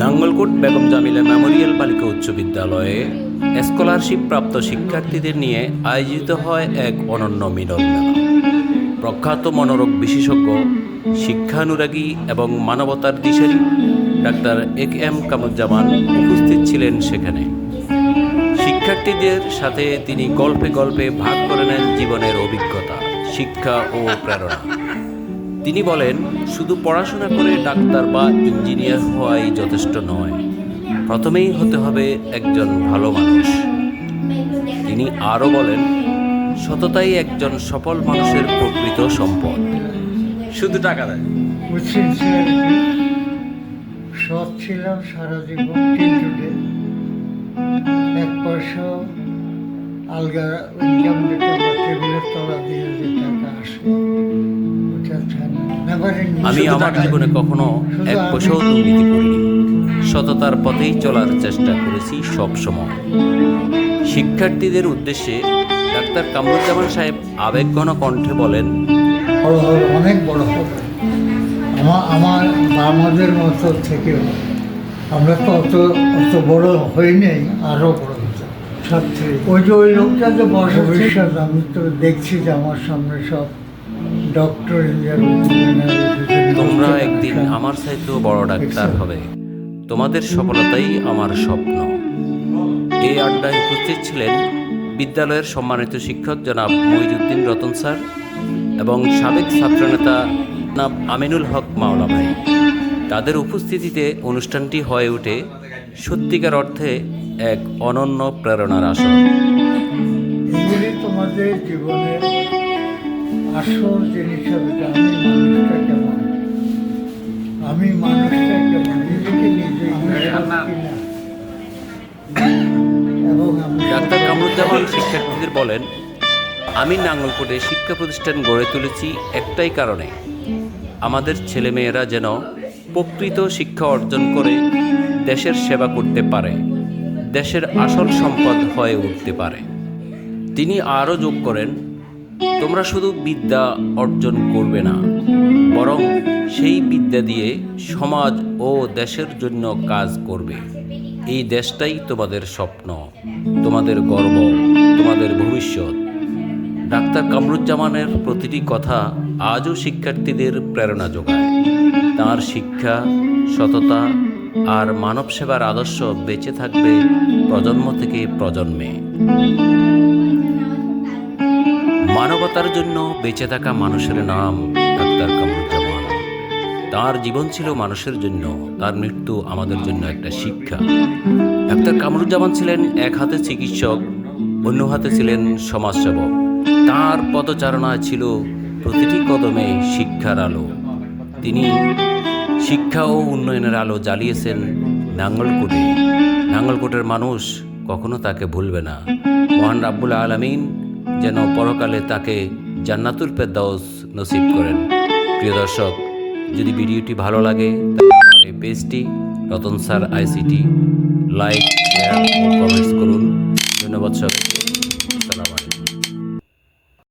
Nangalkot Begum Jamila Memorial বালিকা উচ্চ বিদ্যালয়ে স্কলারশিপ প্রাপ্ত শিক্ষার্থীদের নিয়ে আয়োজিত হয় এক অনন্য মিলন মেলা। প্রখ্যাত মনোরোগ বিশেষজ্ঞ, শিক্ষানুরাগী এবং মানবতার দিশারি ডাক্তার এ এম কামুজ্জামান উপস্থিত ছিলেন সেখানে। শিক্ষার্থীদের সাথে তিনি গল্পে গল্পে ভাগ করে নেন জীবনের অভিজ্ঞতা, শিক্ষা ও প্রেরণা। তিনি বলেন শুধু পড়াশোনা করে ডাক্তার বা ইঞ্জিনিয়ার হওয়াই যথেষ্ট নয়। প্রথমেই হতে হবে একজন ভালো মানুষ। তিনি আরও বলেন সততাই একজন সফল মানুষের প্রকৃত সম্পদ। শুধু টাকা দেয়। সৎ ছিলাম সারা জীবন এক পয়সা আলগা ইনকাম টেবিলের তলা দিয়ে যে টাকা আমি আমার জীবনে কখনো এক পয়সাও দুর্নীতি করিনি। সততার পথেই চলার চেষ্টা করেছি সব সময়। শিক্ষার্থীদের উদ্দেশ্যে ডাক্তার কামরুজ্জামান সাহেব আবেগঘন কণ্ঠে বলেন বড় হবে অনেক বড় হবে আমার আমার আমাদের মতো থেকেও আমরা তো অত অত বড় হইনি আরও বড় হতো সত্যি। ওই যে ওই লোকটা যে বসে ভবিষ্যৎ আমি তো দেখছি যে আমার সামনে সব তোমরা একদিন আমার চাইতেও বড় ডাক্তার হবে। তোমাদের সফলতাই আমার স্বপ্ন। এই আড্ডায় উপস্থিত ছিলেন বিদ্যালয়ের সম্মানিত শিক্ষক জনাব মহিজুদ্দিন রতন স্যার এবং সাবেক ছাত্রনেতা জনাব আমিনুল হক মাওলা ভাই। তাদের উপস্থিতিতে অনুষ্ঠানটি হয়ে ওঠে সত্যিকার অর্থে এক অনন্য প্রেরণার আসর। এগুলি তোমাদের জীবনের আসল জিনিস হবে আমি মানুষটা কেমন? আমি মানুষটা কেমন? নিজেকে নিজে ডাক্তার কামরুজ্জামান শিক্ষার্থীদের বলেন আমি নাঙ্গলকোটে শিক্ষা প্রতিষ্ঠান গড়ে তুলেছি একটাই কারণে। আমাদের ছেলেমেয়েরা যেন প্রকৃত শিক্ষা অর্জন করে দেশের সেবা করতে পারে দেশের আসল সম্পদ হয়ে উঠতে পারে। তিনি আরও যোগ করেন তোমরা শুধু বিদ্যা অর্জন করবে না, বরং সেই বিদ্যা দিয়ে সমাজ ও দেশের জন্য কাজ করবে। এই দেশটাই তোমাদের স্বপ্ন, তোমাদের গর্ব, তোমাদের ভবিষ্যৎ। ডাক্তার কামরুজ্জামানের প্রতিটি কথা আজও শিক্ষার্থীদের প্রেরণা যোগায়। তার শিক্ষা, সততা আর মানব সেবার আদর্শ বেঁচে থাকবে প্রজন্ম থেকে প্রজন্মে। মানবতার জন্য বেঁচে থাকা মানুষের নাম ডাক্তার কামরুজ্জামান। তার জীবন ছিল মানুষের জন্য, তার মৃত্যু আমাদের জন্য একটা শিক্ষা। ডাক্তার কামরুজ্জামান ছিলেন এক হাতে চিকিৎসক, অন্য হাতে ছিলেন সমাজসেবক। তার পদচারণায় ছিল প্রতিটি কদমে শিক্ষার আলো। তিনি শিক্ষা ও উন্নয়নের আলো জ্বালিয়েছেন নাঙ্গলকোটে। নাঙ্গলকোটের মানুষ কখনো তাকে ভুলবে না। মহান রাব্বুল আলমিন যেন পরকালে তাকে জান্নাতুল ফেরদাউস নসিব করেন। প্রিয় দর্শক, যদি ভিডিওটি ভালো লাগে, তাহলে আমার এই পেজটি, Ratan sir ICT, like share ও কমেন্টস করুন। ধন্যবাদ সবাইকে।